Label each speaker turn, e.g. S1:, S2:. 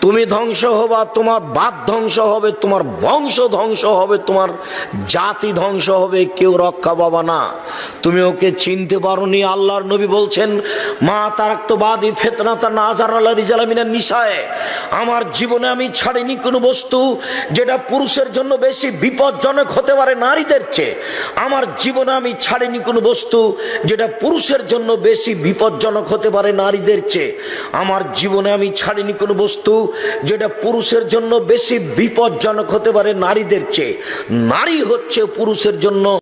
S1: তুমি ধ্বংস হবা, তোমার বাপ ধ্বংস হবে, তোমার বংশ ধ্বংস হবে, তোমার জাতি ধ্বংস হবে, কেউ রক্ষা পাবা না। তুমি ওকে চিনতে পারো নি আল্লাহর নবী বলছেন, মা তারাক্তবাদী ফেতনা তা নাজার আল্লাহ রিজালামিনা নিশায় আমার জীবনে আমি ছাড়িনি কোনো বস্তু যেটা পুরুষের জন্য বেশি বিপজ্জনক হতে পারে নারীদের চেয়ে। আমার জীবনে আমি ছাড়িনি কোনো বস্তু যেটা পুরুষের জন্য বেশি বিপজ্জনক হতে পারে নারীদের চেয়ে। আমার জীবনে আমি ছাড়িনি কোনো বস্তু যেটা পুরুষের জন্য বেশি বিপজ্জনক হতে পারে নারীদের চেয়ে। নারী হচ্ছে পুরুষের জন্য